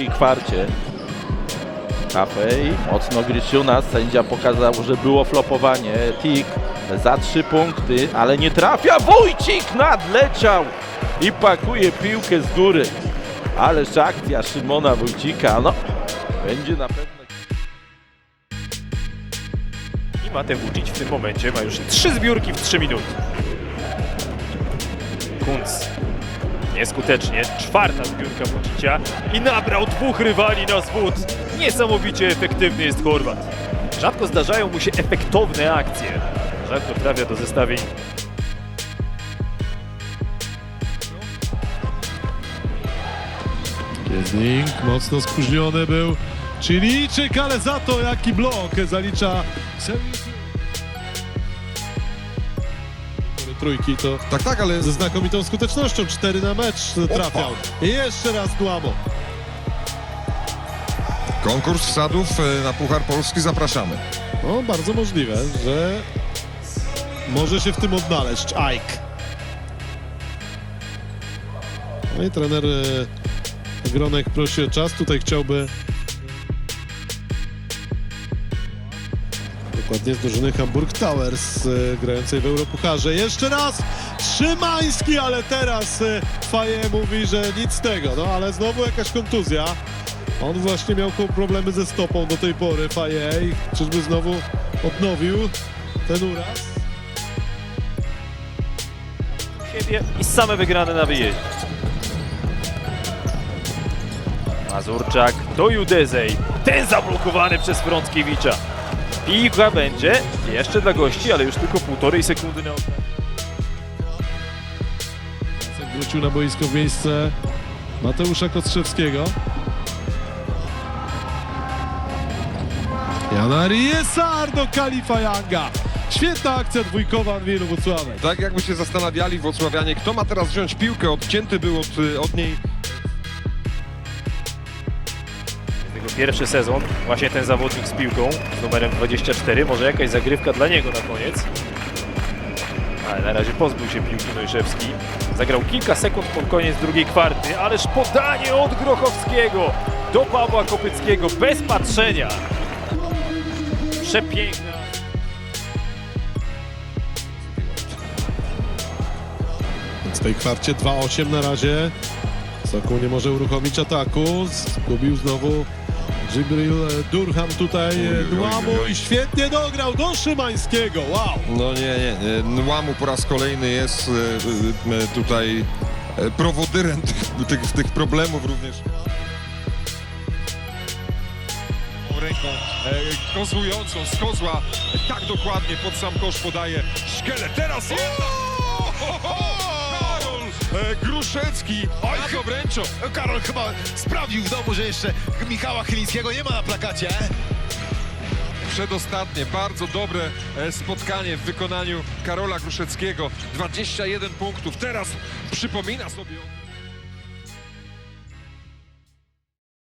drugiej kwarcie. Kafej, mocno Grysiuna, sędzia pokazał, że było flopowanie. Tik za trzy punkty, ale nie trafia. Wójcik nadleciał i pakuje piłkę z góry. Ależ akcja Szymona Wójcika, no będzie na pewno. I Matej Vucic w tym momencie ma już trzy zbiórki w 3 minuty. Kunc nieskutecznie, czwarta zbiórka Vucicia i nabrał dwóch rywali na zwód. Niesamowicie efektywny jest Chorwat. Rzadko zdarzają mu się efektowne akcje. Rzadko trafia do zestawień Kiezling mocno spóźniony był Chilijczyk, ale za to jaki blok zalicza Trójki to Tak, tak, ale ze znakomitą skutecznością, cztery na mecz trafiał. I jeszcze raz Dłamo. konkurs wsadów e, na Puchar Polski zapraszamy. No, bardzo możliwe, że może się w tym odnaleźć. Ike. No i trener e, Gronek prosi o czas. Tutaj chciałby dokładnie z drużyny Hamburg Towers e, grającej w Europucharze. Jeszcze raz Szymański, ale teraz e, Faje mówi, że nic z tego. No ale znowu jakaś kontuzja. On właśnie miał problemy ze stopą do tej pory, Faje. I czyżby znowu odnowił ten uraz? i same wygrane na wyjeździe. Mazurczak do Judezej. Ten zablokowany przez Frąckiewicza. Piłka będzie jeszcze dla gości, ale już tylko półtorej sekundy na wrócił na boisko w miejsce Mateusza Kostrzewskiego. Janari Jesar do Kalifa Yanga. Świetna akcja dwójkowa Anwilu Włocławek. Tak jakby się zastanawiali Włocławianie, kto ma teraz wziąć piłkę, odcięty był od, e, od niej pierwszy sezon, właśnie ten zawodnik z piłką z numerem 24. Może jakaś zagrywka dla niego na koniec. Ale na razie pozbył się piłki Nojszewski. Zagrał kilka sekund pod koniec drugiej kwarty, ależ podanie od Grochowskiego do Pawła Kopyckiego bez patrzenia. Przepiękna. W tej kwarcie 2-8 na razie. Sokół nie może uruchomić ataku. Zgubił znowu Jibril e, Durham tutaj e, oj. i świetnie dograł do Szymańskiego. Wow! No nie, nie, nie. Nłamu po raz kolejny jest e, e, tutaj e, prowodyrem tych, tych, tych problemów również. Ręką e, kozłującą z kozła e, tak dokładnie pod sam kosz podaje szkielet. Teraz! E, Gruszecki Oj, obręczą. Karol chyba sprawdził w domu, że jeszcze Michała Chylińskiego nie ma na plakacie. Przedostatnie, bardzo dobre e, spotkanie w wykonaniu Karola Gruszeckiego. 21 punktów. Teraz przypomina sobie...